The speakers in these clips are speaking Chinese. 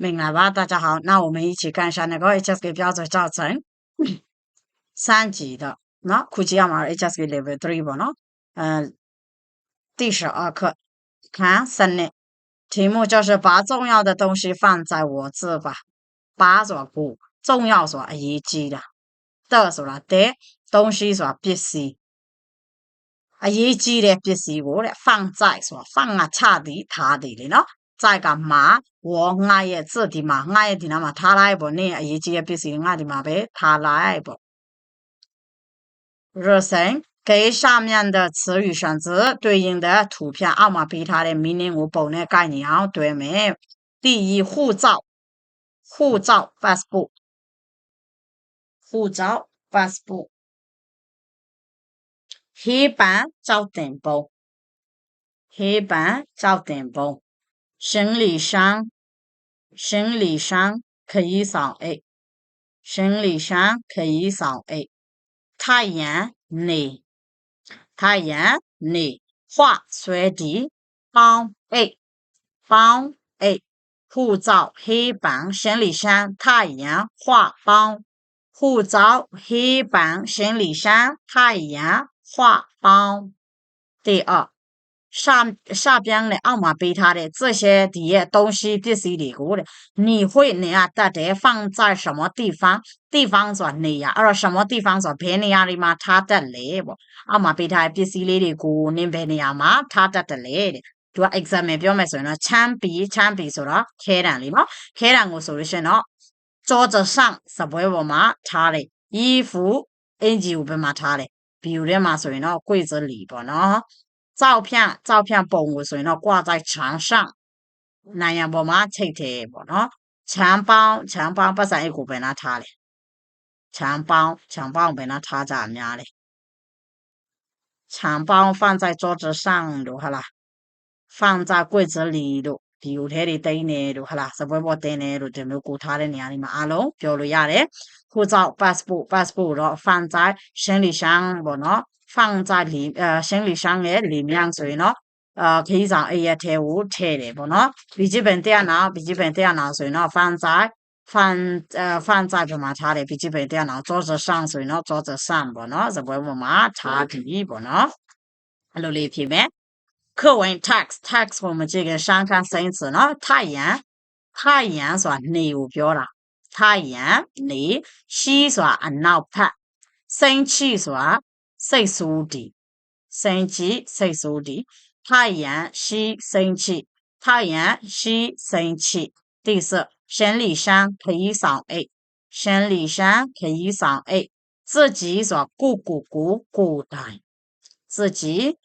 明白吧？大家好，那我们一起看一下那个 HSK 标准教程三级的，那估计要么 HSK Level Three 吧，喏，嗯，第十二课，看三呢，题目就是把重要的东西放在我这吧，把什么重要什么一级的，的什么的东西什么必须。啊，一级的必须我咧放在什么放啊差的他的哩喏。在干嘛？我爱也字的嘛，爱的那么他来不？你一句也必须爱的嘛呗，他来不？热身，给上面的词语选择对应的图片，奥马比他的命令我报的概念对没？第一，护照，护照，passport，护照，passport，黑板照电报，黑板照电报。行李箱，行李箱可以扫 A，行李箱可以扫 A。太阳你，太阳你画水滴帮 A，帮 A。护照黑板行李箱太阳画帮，护照黑板行李箱太阳画帮。第二。下下边的奥马贝塔的这些的东西必须理过的，你会你啊，到底放在什么地方？地方说你呀，而什么地方说便宜啊的嘛？他的来不？奥马贝塔必须理的过，你便宜啊嘛？他的的来的。做 exam 表面上呢，铅笔铅笔说了，开单里嘛，开单我说的是喏，桌子上是不会嘛？他的衣服，N G 五百嘛？他的，比如的嘛，所以呢，柜子里边呢。 照片照片保护水呢挂在墙上，那样不嘛贴贴不喏？钱包钱包不是一个被那擦的，钱包钱包被那擦在哪里？钱包放在桌子上就好了，放在柜子里头，比如他的袋内就好了，是不不袋内头就没有顾他的哪里嘛？阿龙表了下来，护照 passport passport 咯放在行李箱不喏？ 放在里呃行李箱的里面所以呢，呃可以让 A 也贴物贴的不喏？笔记本电脑笔记本电脑所以呢放在放呃放在什么它的笔记本电脑桌子上所以呢桌子上不喏？是不我们查题不喏？努力批呗。课文 text text 我们这个上看生词呢，太阳太阳算你有标了，太阳你西说 now pat 生气说。岁数的，生气，岁数的，太阳系生气，太阳系生气。第四，行李箱可以上 A，行李箱可以上 A。自己说咕咕咕咕单，自己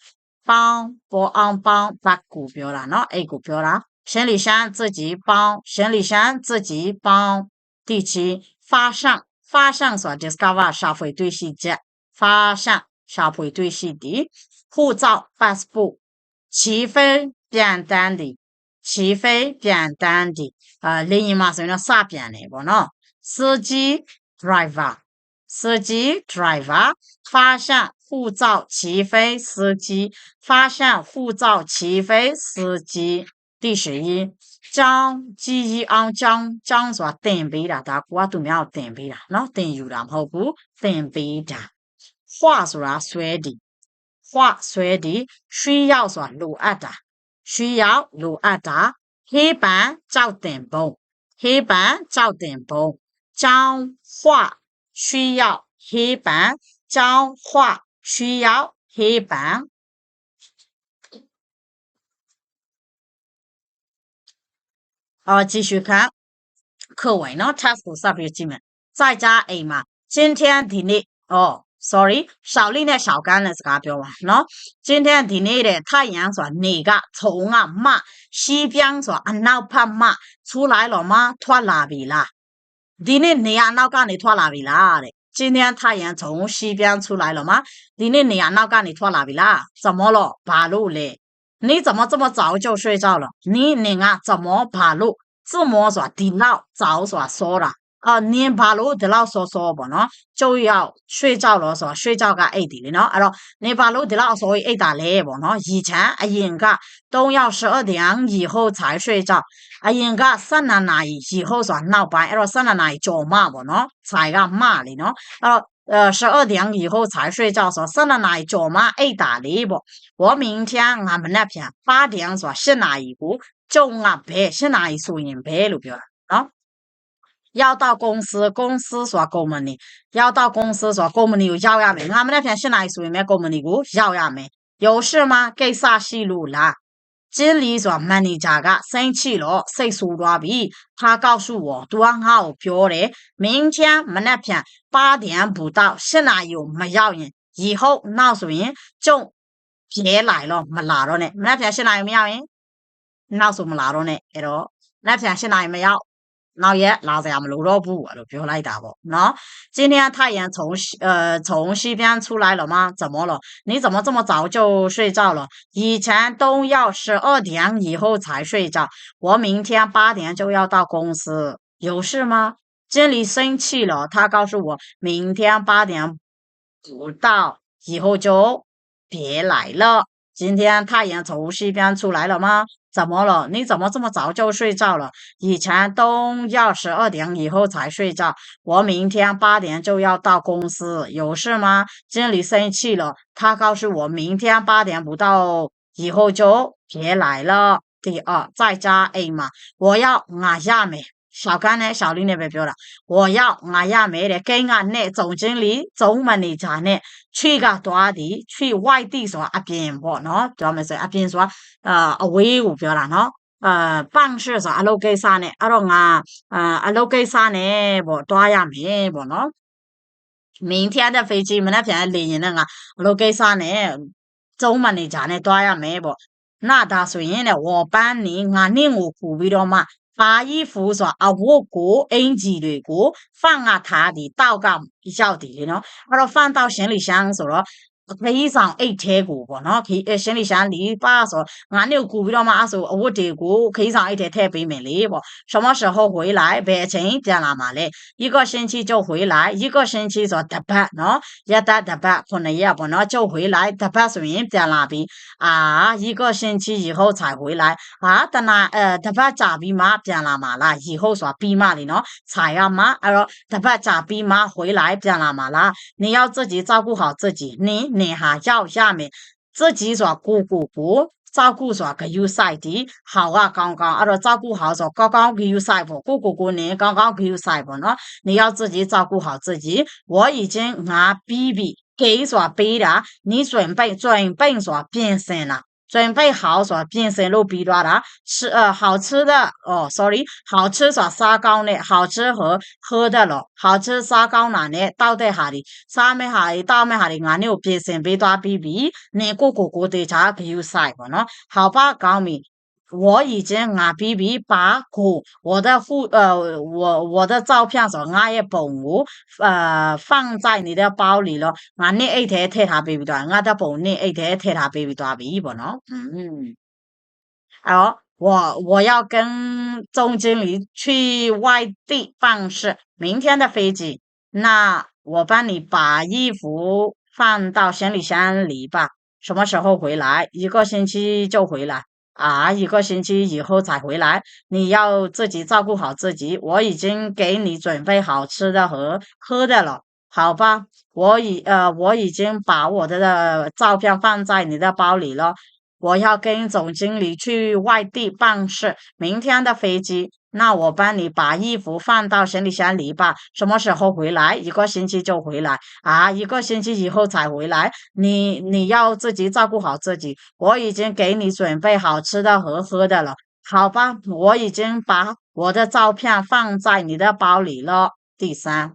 帮不安帮把股票了，那 A 股票了。行李箱自己帮，行李箱自己帮。第七，发上发上说 discover 社会对细节。发现小配对是的，护照 passport，起飞简单的，起飞简单的，啊，另一码是那啥边的不喏？司机 driver，司机 driver，发现护照起飞司机，发现护照起飞司机。第十一，将记忆按将将说等备了，大家都没有等备了，喏，等有然后不等备的。画出来水的，画水的需要说录阿达，需要录阿达。黑板照电报，黑板照电报。讲话需要黑板，讲话需要黑板。好，继续看课文呢。task 上边进门，再加 A 嘛？今天题目哦。Sorry，少林的小干的是噶表啊？喏，今天题内的太阳说哪个从啊嘛？西边说啊闹怕嘛？出来了吗？脱拉比啦？题内你啊闹干你脱拉比啦的？今天太阳从西边出来了吗？题内你啊闹干你脱拉比啦？怎么了？爬路嘞？你怎么这么早就睡觉了？你你啊怎么爬路？这么说的闹早说说了。 啊，你把路的老说说不喏，就要睡觉了说睡觉个爱的哩喏，啊咯，你把路的老说爱打嘞不喏，以前啊应该都要十二点以后才睡觉，啊应该三奶奶以后说闹白，啊咯三奶奶做嘛不喏，才个嘛哩喏，啊咯。呃，十二点以后才睡觉，说生了奶做嘛爱打哩不？我明天俺们那边八点说洗奶一股，就俺白洗奶一输赢白了表了啊。要到公司，公司说给我们的；要到公司说给我们的有要呀没？俺们那边洗奶一输赢没给我们的股要呀没？有事吗？给啥戏路啦？经理说：“曼尼加个生气了，谁说多比？他告诉我多好漂亮。明天没那天八点不到，现在又没要人。以后闹出人就别来了，没来了呢。那天现在有没要人？闹出没来了呢？哎喽，那天现在有没要？” 老爷拿着俺们路萝卜，都不要来打不？喏，今天太阳从西呃从西边出来了吗？怎么了？你怎么这么早就睡觉了？以前都要十二点以后才睡觉，我明天八点就要到公司，有事吗？经理生气了，他告诉我明天八点不到以后就别来了。今天太阳从西边出来了吗？怎么了？你怎么这么早就睡觉了？以前都要十二点以后才睡觉，我明天八点就要到公司，有事吗？经理生气了，他告诉我明天八点不到以后就别来了。第二，再加 A 嘛，我要俺下面。小干呢？小林那边表了，我要俺亚美的跟俺那总经理、总经理家呢去个多地，去外地说阿边不喏，专门说阿边说呃维护表了喏，呃办事说阿罗给啥呢？阿罗啊呃阿罗给啥呢？不多亚美不喏，明天的飞机们那边领那个阿罗给啥呢？总经理家呢多亚美不？那他说呢，我帮你俺另我苦逼了嘛。 把衣服说啊，我过 N 级的过放啊，他的祷告比较低喏，把它放到行李箱说了。 可以上一天过不？喏，可以行李箱里把说，俺那过不了嘛？说我这过可以上一天台北没来不？什么时候回来？白天点了嘛嘞？一个星期就回来，一个星期说特班喏，一打特班可能也不喏就回来，特班顺便在那边啊，一个星期以后才回来啊。等那呃特班加比马变了嘛啦？以后说比马的喏，才要嘛？哎呦，特班加比马回来变了嘛啦？你要自己照顾好自己，你。你哈要下面自己说顾顾顾照顾说个有晒的好啊，刚刚啊，照顾好说刚刚有晒不？顾顾顾你刚刚有晒不喏？你要自己照顾好自己。我已经拿 BB 给说背了，你准备准备说变身了。 准备好说变身肉比多啦，吃呃好吃的哦，sorry，好吃说沙糕呢，好吃和喝的了，好吃沙糕哪呢？到底下里，上面下里，到面下里，俺有变身比多 B B，你个哥哥对茶比有晒不喏？好吧，高明。我已经啊，B B 把股我的护呃，我我的照片说俺也保护呃放在你的包里了。俺那一天贴他 B B 多，俺的包那一天贴他 B B 多 B 不喏？嗯，好，我我要跟总经理去外地办事，明天的飞机，那我帮你把衣服放到行李箱里吧。什么时候回来？一个星期就回来。啊，一个星期以后才回来，你要自己照顾好自己。我已经给你准备好吃的和喝的了，好吧？我已呃，我已经把我的照片放在你的包里了。我要跟总经理去外地办事，明天的飞机。那我帮你把衣服放到行李箱里吧。什么时候回来？一个星期就回来啊！一个星期以后才回来。你你要自己照顾好自己。我已经给你准备好吃的和喝的了，好吧？我已经把我的照片放在你的包里了。第三，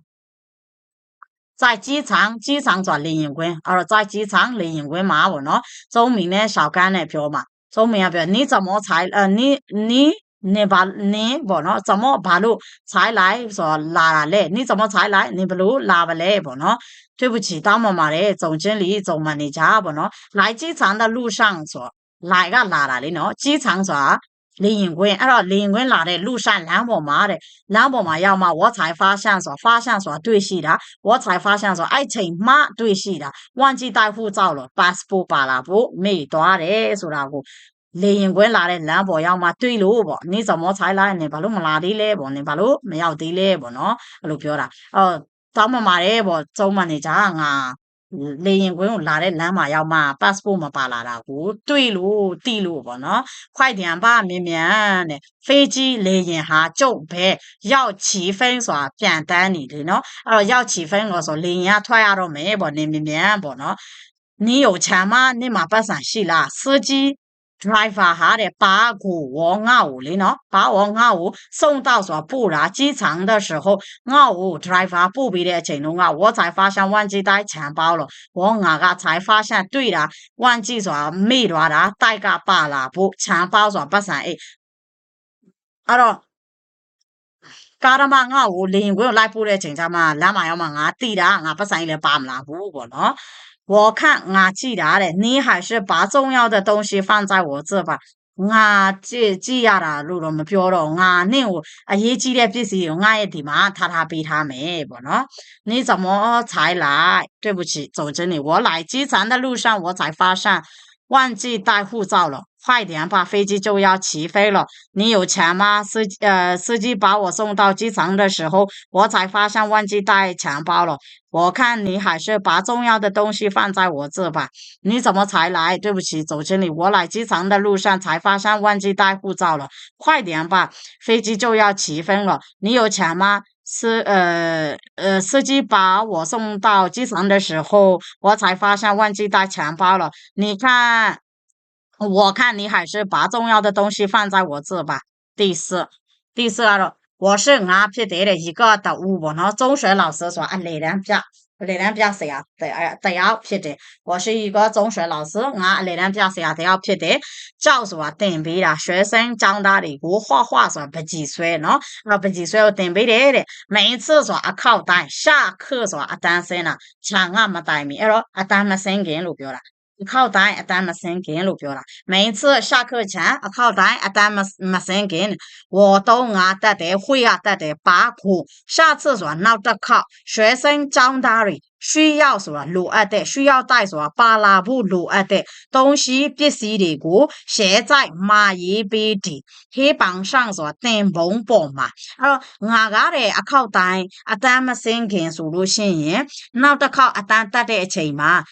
在机场，机场转领营官，而在机场领营官马问了，周明呢？小干呢？票嘛？周明啊，票，你怎么才呃？你你？ 你把你不喏，怎么把路才来说拉来？你怎么才来？你不路拉不来不喏？对不起，大妈妈嘞，总经理总嘛你家不喏？来机场的路上说来个拉拉的喏，机场说 လေရင်ကွင်းအဲ့တော့လေရင်ကွင်းလာတဲ့路上လမ်းပေါ်မှာတဲ့လမ်းပေါ်မှာရောက်မှ我才发现ဆို发现ဆိုတာတွေ့ရှိတာ我才发现ဆိုအဲ့ချိန်မှတွေ့ရှိတာ忘记带护照了 passport ပါလာဖို့မေ့သွားတယ်ဆိုတာကို လေရင်ကွင်းလာတဲ့လမ်းပေါ်ရောက်မှတွေ့လို့ပေါ့နေစမောဆိုင်လာနေဘာလို့မလာသေးလဲပေါ့နေဘာလို့မရောက်သေးလဲပေါ့နော်အဲ့လိုပြောတာအော်တောင်းမှမာတယ်ပေါ့ကျုံးမနေကြငါလေရင်ကွင်းကိုလာတဲ့လမ်းမှာရောက်မှ passport မပါလာတာကိုတွေ့လို့တိလို့ပေါ့နော်快点吧绵绵တဲ့飞机လေရင်ဟာကျုပ်ပဲရောက်ချီဖိန်းဆိုတာပြန်တန်းနေတယ်နော်အဲ့တော့ရောက်ချီဖိန်းလို့ဆိုလေရင်ကထွက်ရတော့မယ်ပေါ့နေ绵绵ပေါ့နော်你有钱吗？你嘛不san是啦，司机 driver 哈的把我我我哩喏，把我我送到说布拉机场的时候，我 driver 不比的程度啊，我才发现忘记带钱包了，我那个才发现对了，忘记说没了啦，带个巴拉布钱包说不san诶，啊咯。ကာရမငါ့ကိုလေရင်ကိုလိုက်ပို့တဲ့ချိန်ကျမှလမ်းမရောက်မှငါတိတာငါပတ်ဆိုင်လည်းပါမလားဘူးပေါ့နော် 我看啊，记得嘞，你还是把重要的东西放在我这吧。啊，这这样啦，路那么飘亮啊，那我啊，一几天不是有爱一的嘛，他他比他美不咯？你怎么才来？对不起，总经理，我来机场的路上我才发现忘记带护照了。快点吧，飞机就要起飞了。你有钱吗？司呃，司机把我送到机场的时候，我才发现忘记带钱包了。我看你还是把重要的东西放在我这吧。你怎么才来？对不起，总经理，我来机场的路上才发现忘记带护照了。快点吧，飞机就要起飞了。你有钱吗？司呃呃，司机把我送到机场的时候，我才发现忘记带钱包了。你看。我看你还是把重要的东西放在我这吧。第四，第四了，我是俺撇得的一个的五本呢。中学老师说啊，哪两撇，哪两撇谁啊？对，哎，都要撇得。我是一个中学老师，俺哪两撇谁啊？都要撇的。教说准备了，学生长大的我画画说不计算喏，啊不计算我准备的的。每次说啊考单，下课说啊单身了，抢俺没带米，哎咯，啊单没生给路标了。 靠单一单没生给路标了，每次下课前啊靠单一单没没生给，我都啊得得会啊得得把苦，下次说闹得考，学生长大了。 需要什么录二的，需要带什么巴拉布录二的东西，必须得过写在马一边的黑板上，说等bomb 嘛。而我家的啊靠单啊单么先看数路线耶，那得靠啊单得的钱嘛，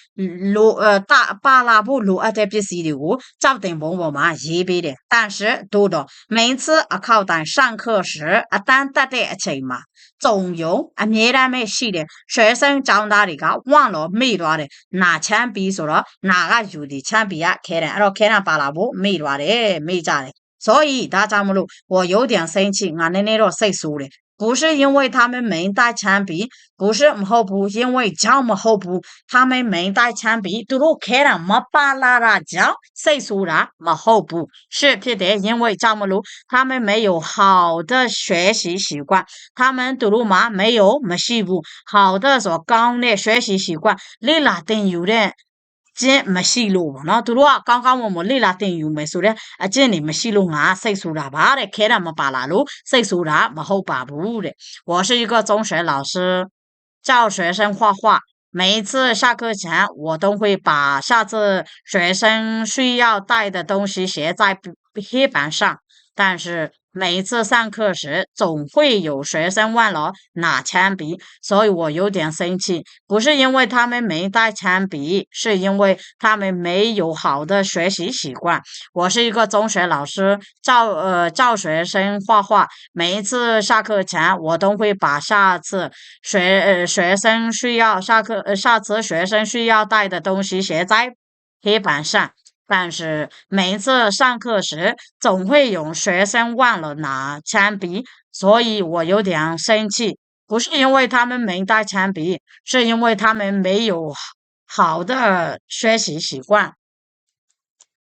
录呃大巴拉布录二的必须得过，找等 bomb 嘛一边的。但是多多每次啊靠单上课时啊单得的钱嘛。总有啊，面然没系的学生 长大的个忘了没多的拿铅笔说了哪个有的铅笔啊，开了，然后开上巴拉布没多的没咋的，所以大家们路我有点生气，俺的那个岁数的。 不是因为他们没带铅笔，不是后补，因为教么好补，他们没带铅笔，都都开了没巴拉拉教，岁数了没后补，是不的，因为教么路，他们没有好的学习习惯，他们都路嘛没有没习惯好的说刚的学习习惯，你那等有的。ကျင့်မရှိလို့ပေါ့နော်သူတို့ကကောင်းကောင်းမွန်မွန်လေ့လာသင်ယူမယ်ဆိုတဲ့အကျင့်တွေမရှိလို့ငါစိတ်ဆိုးတာပါတဲ့ခဲတာမပါလာလို့စိတ်ဆိုးတာမဟုတ်ပါဘူးတဲ့我是一个中学老师教学生画画每一次下课前我都会把下次学生需要带的东西写在黑板上 但是每次上课时，总会有学生忘了拿铅笔，所以我有点生气。不是因为他们没带铅笔，是因为他们没有好的学习习惯。我是一个中学老师，教呃教学生画画。每一次下课前，我都会把下次学呃学生需要下课呃下次学生需要带的东西写在黑板上。但是每次上课时，总会有学生忘了拿铅笔，所以我有点生气。不是因为他们没带铅笔，是因为他们没有好的学习习惯。